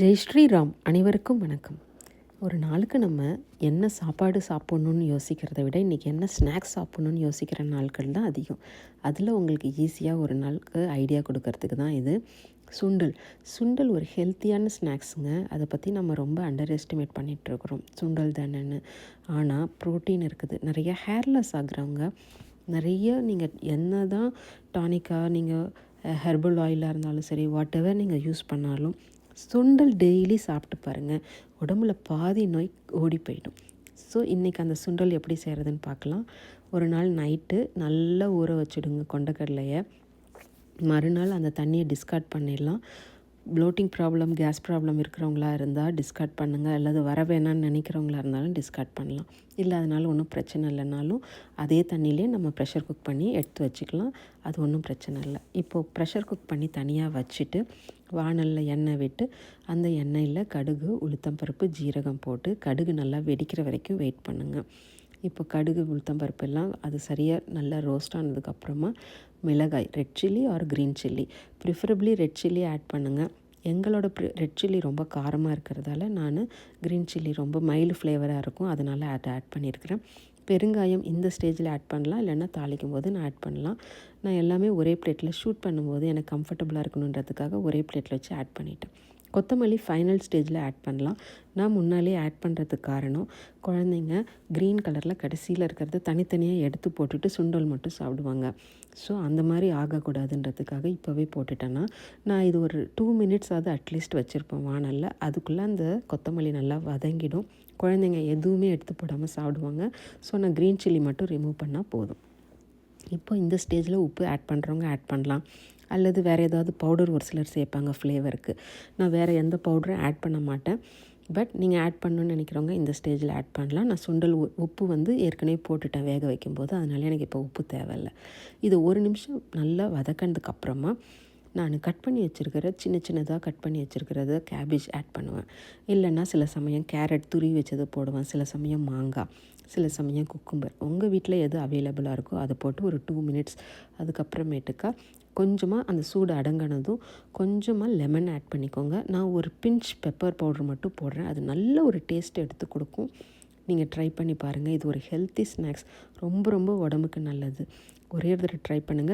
ஜெய் ஸ்ரீராம் அனைவருக்கும் வணக்கம். ஒரு நாளுக்கு நம்ம என்ன சாப்பாடு சாப்பிட்ணுன்னு யோசிக்கிறத விட இன்றைக்கி என்ன ஸ்நாக்ஸ் சாப்பிட்ணுன்னு யோசிக்கிற நாட்கள் தான் அதிகம். அதில் உங்களுக்கு ஈஸியாக ஒரு நாளுக்கு ஐடியா கொடுக்கறதுக்கு தான் இது. சுண்டல். சுண்டல் ஒரு ஹெல்த்தியான ஸ்நாக்ஸுங்க அதை பற்றி நம்ம ரொம்ப அண்டர் எஸ்டிமேட் பண்ணிகிட்ருக்குறோம் சுண்டல் தானேன்னு. ஆனால் ப்ரோட்டீன் இருக்குது. நிறைய ஹேர்லெஸ் ஆகுறவங்க நிறைய நீங்கள் என்ன தான் டானிக்காக நீங்கள் ஹெர்பல் ஆயிலாக இருந்தாலும் சரி வாட் எவர் நீங்கள் யூஸ் பண்ணாலும் சுண்டல் டெய்லி சாப்பிட்டு பாருங்கள் உடம்புல பாதி நோய் ஓடி போயிடும். ஸோ இன்றைக்கி அந்த சுண்டல் எப்படி செய்கிறதுன்னு பார்க்கலாம். ஒரு நாள் நைட்டு நல்லா ஊற வச்சுடுங்க கொண்டக்கடலையை. மறுநாள் அந்த தண்ணியை டிஸ்கார்ட் பண்ணிடலாம். ப்ளோட்டிங் ப்ராப்ளம் கேஸ் ப்ராப்ளம் இருக்கிறவங்களா இருந்தால் டிஸ்கார்ட் பண்ணுங்கள் அல்லது வர வேணான்னு நினைக்கிறவங்களா இருந்தாலும் டிஸ்கார்ட் பண்ணலாம். இல்லை அதனால் ஒன்றும் பிரச்சனை இல்லைனாலும் அதே தண்ணியிலே நம்ம ப்ரெஷர் குக் பண்ணி எடுத்து வச்சுக்கலாம். அது ஒன்றும் பிரச்சனை இல்லை. இப்போது ப்ரெஷர் குக் பண்ணி தனியாக வச்சுட்டு வானலில் எண்ணெய் விட்டு அந்த எண்ணெயில் கடுகு உளுத்தம்பருப்பு ஜீரகம் போட்டு கடுகு நல்லா வெடிக்கிற வரைக்கும் வெயிட் பண்ணுங்கள் இப்போ கடுகு உளுத்தம்பருப்பு எல்லாம் அது சரியாக நல்லா ரோஸ்ட் ஆனதுக்கப்புறமா மிளகாய் red chilli or green chilli preferably red chilli add பண்ணுங்கள் எங்களோட ரெட் சில்லி ரொம்ப காரமாக இருக்கிறதால நான் க்ரீன் சில்லி ரொம்ப மைல்டு ஃப்ளேவராக இருக்கும். அதனால் ஆட் ஆட் பண்ணியிருக்கிறேன் பெருங்காயம் இந்த ஸ்டேஜில் ஆட் பண்ணலாம். இல்லைன்னா தாளிக்கும் போது நான் ஆட் பண்ணலாம். நான் எல்லாமே ஒரே பிளேட்டில் ஷூட் பண்ணும்போது எனக்கு கம்ஃபர்டபுளாக இருக்கணுன்றதுக்காக ஒரே பிளேட்டில் வச்சு ஆட் பண்ணிட்டேன். கொத்தமல்லி ஃபைனல் ஸ்டேஜில் ஆட் பண்ணலாம். நான் முன்னாலே ஆட் பண்ணுறதுக்கு காரணம் குழந்தைங்க க்ரீன் கலரில் கடைசியில் இருக்கிறத தனித்தனியாக எடுத்து போட்டுட்டு சுண்டல் மட்டும் சாப்பிடுவாங்க. ஸோ அந்த மாதிரி ஆகக்கூடாதுன்றதுக்காக இப்போவே போட்டுட்டேன்னா நான் இது ஒரு டூ மினிட்ஸாவது அட்லீஸ்ட் வச்சுருப்பேன் வானலில். அதுக்குள்ளே அந்த கொத்தமல்லி நல்லா வதங்கிடும். குழந்தைங்க எதுவுமே எடுத்து போடாமல் சாப்பிடுவாங்க. ஸோ நான் க்ரீன் சில்லி மட்டும் ரிமூவ் பண்ணால் போதும். இப்போ இந்த ஸ்டேஜில் உப்பு ஆட் பண்ணுறவங்க ஆட் பண்ணலாம். அல்லது வேறு ஏதாவது பவுடர் ஒரு சிலர் சேர்ப்பாங்க ஃப்ளேவருக்கு நான் வேறு எந்த பவுடரும் ஆட் பண்ண மாட்டேன். பட் நீங்கள் ஆட் பண்ணணுன்னு நினைக்கிறவங்க இந்த ஸ்டேஜில் ஆட் பண்ணலாம். நான் சுண்டல் உப்பு வந்து ஏற்கனவே போட்டுட்டேன் வேக வைக்கும்போது. அதனால எனக்கு இப்போ உப்பு தேவையில்லை. இது ஒரு நிமிஷம் நல்லா வதக்கினதுக்கப்புறமா நான் கட் பண்ணி வச்சுருக்கிற சின்ன சின்னதாக கட் பண்ணி வச்சுருக்கிறத கேபேஜ் ஆட் பண்ணுவேன். இல்லைன்னா சில சமயம் கேரட் துருவி வச்சது போடுவேன் சில சமயம் மாங்காய் சில சமயம் குக்கும்பர் உங்கள் வீட்டில் எது அவைலபிளாக இருக்கோ அதை போட்டு ஒரு டூ மினிட்ஸ் அதுக்கப்புறமேட்டுக்கா கொஞ்சமாக அந்த சூடு அடங்கினதும் கொஞ்சமாக லெமன் ஆட் பண்ணிக்கோங்க. நான் ஒரு பிஞ்ச் பெப்பர் பவுடர் மட்டும் போடுறேன். அது நல்ல ஒரு டேஸ்ட் எடுத்து கொடுக்கும். நீங்கள் ட்ரை பண்ணி பாருங்கள் இது ஒரு ஹெல்த்தி ஸ்நாக்ஸ் ரொம்ப ரொம்ப உடம்புக்கு நல்லது. ஒரே ஒரு தடவை ட்ரை பண்ணுங்கள்